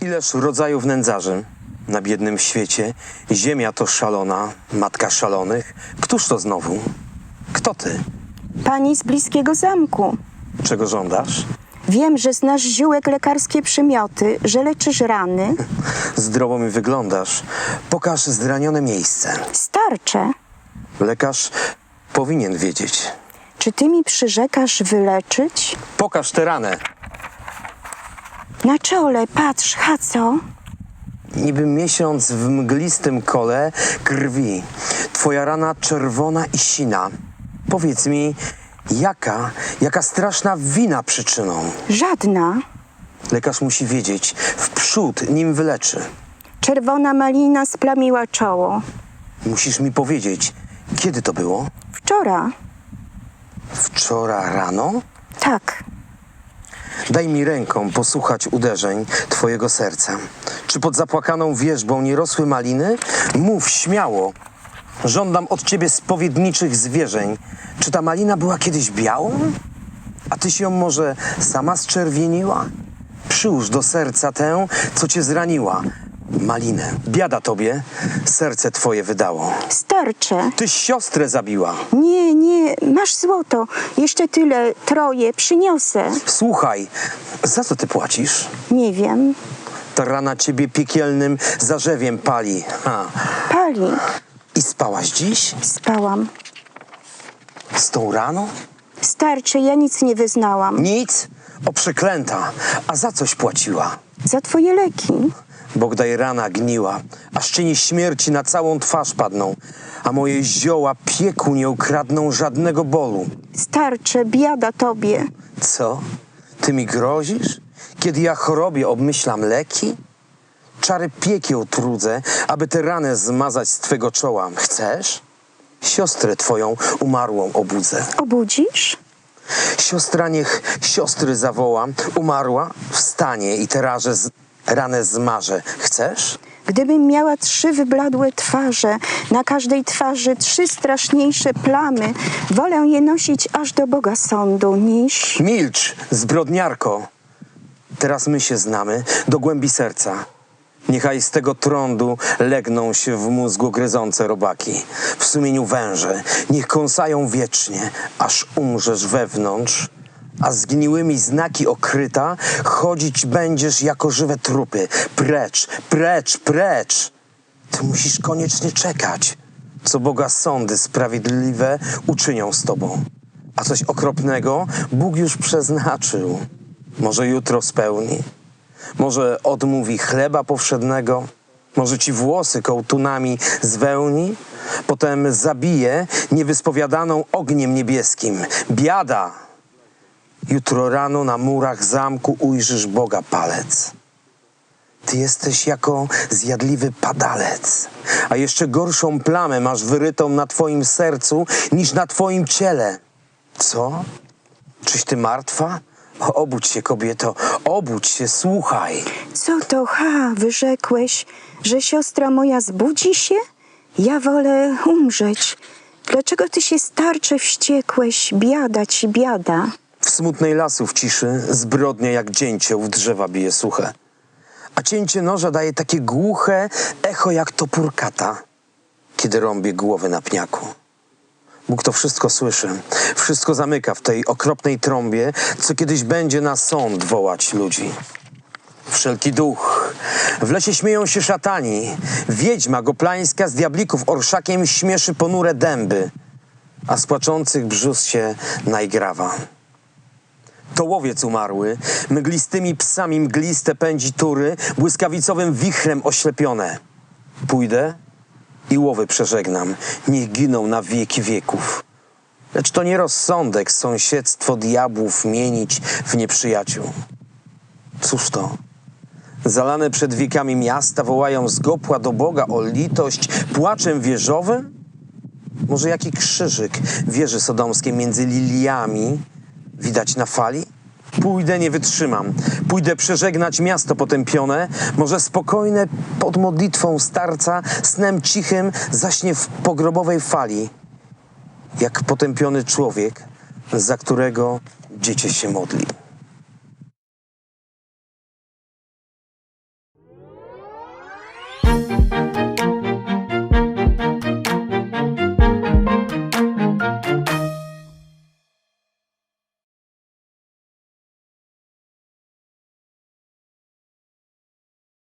Ileż rodzajów nędzarzy na biednym świecie. Ziemia to szalona, matka szalonych. Któż to znowu? Kto ty? Pani z bliskiego zamku. Czego żądasz? Wiem, że znasz ziółek lekarskie przymioty, że leczysz rany. Zdrowo mi wyglądasz. Pokaż zranione miejsce. Starcze. Lekarz powinien wiedzieć. Czy ty mi przyrzekasz wyleczyć? Pokaż tę ranę. Na czole, patrz, Haco. Niby miesiąc w mglistym kole krwi. Twoja rana czerwona i sina. Powiedz mi, jaka, jaka straszna wina przyczyną? Żadna. Lekarz musi wiedzieć w przód, nim wyleczy. Czerwona malina splamiła czoło. Musisz mi powiedzieć, kiedy to było? Wczora. Wczoraj rano? Tak. Daj mi ręką posłuchać uderzeń twojego serca. Czy pod zapłakaną wierzbą nie rosły maliny? Mów śmiało. Żądam od ciebie spowiedniczych zwierzeń. Czy ta malina była kiedyś białą? A ty się może sama zczerwieniła? Przyłóż do serca tę, co cię zraniła. Malinę. Biada tobie, serce twoje wydało. Starcze. Tyś siostrę zabiła. Nie, nie, masz złoto. Jeszcze tyle, troje, przyniosę. Słuchaj, za co ty płacisz? Nie wiem. Ta rana ciebie piekielnym zarzewiem pali. Ha. Pali. I spałaś dziś? Spałam. Z tą raną? Starcze, ja nic nie wyznałam. Nic? O przeklęta. A za coś płaciła? Za twoje leki. Bogdaj rana gniła, aż czyni śmierci na całą twarz padną, a moje zioła pieku nie ukradną żadnego bolu. Starcze, biada tobie. Co? Ty mi grozisz? Kiedy ja chorobie obmyślam leki? Czary piekieł trudzę, aby tę ranę zmazać z twego czoła. Chcesz? Siostrę twoją umarłą obudzę. Obudzisz? Siostra niech siostry zawoła. Umarła, wstanie i teraże z... ranę zmaże. Chcesz? Gdybym miała trzy wybladłe twarze, na każdej twarzy trzy straszniejsze plamy, wolę je nosić aż do Boga sądu, niż... Milcz, zbrodniarko. Teraz my się znamy do głębi serca. Niechaj z tego trądu legną się w mózgu gryzące robaki, w sumieniu węże. Niech kąsają wiecznie, aż umrzesz wewnątrz, a zgniłymi znaki okryta chodzić będziesz jako żywe trupy. Precz, precz, precz! Ty musisz koniecznie czekać, co Boga sądy sprawiedliwe uczynią z tobą. A coś okropnego Bóg już przeznaczył. Może jutro spełni, może odmówi chleba powszednego, może ci włosy kołtunami zwełni, potem zabije niewyspowiadaną ogniem niebieskim. Biada! Jutro rano na murach zamku ujrzysz Boga palec. Ty jesteś jako zjadliwy padalec, a jeszcze gorszą plamę masz wyrytą na twoim sercu niż na twoim ciele. Co? Czyś ty martwa? Obudź się, kobieto, obudź się, słuchaj. Co to, ha, wyrzekłeś, że siostra moja zbudzi się? Ja wolę umrzeć. Dlaczego ty się starcze wściekłeś? Biada ci, biada. W smutnej lasu w ciszy zbrodnia jak dzięcioł w drzewa bije suche. A cięcie noża daje takie głuche echo jak topór kata, kiedy rąbie głowy na pniaku. Bóg to wszystko słyszy, wszystko zamyka w tej okropnej trąbie, co kiedyś będzie na sąd wołać ludzi. Wszelki duch. W lesie śmieją się szatani. Wiedźma goplańska z diablików orszakiem śmieszy ponure dęby, a z płaczących brzus się najgrawa. To łowiec umarły, mglistymi psami mgliste pędzi tury, błyskawicowym wichrem oślepione. Pójdę i łowy przeżegnam, niech giną na wieki wieków. Lecz to nie rozsądek sąsiedztwo diabłów mienić w nieprzyjaciół. Cóż to? Zalane przed wiekami miasta wołają z gopła do Boga o litość płaczem wieżowym? Może jaki krzyżyk wieży sodomskiej między liliami widać na fali? Pójdę, nie wytrzymam. Pójdę przeżegnać miasto potępione. Może spokojne pod modlitwą starca, snem cichym zaśnie w pogrobowej fali. Jak potępiony człowiek, za którego dziecię się modli.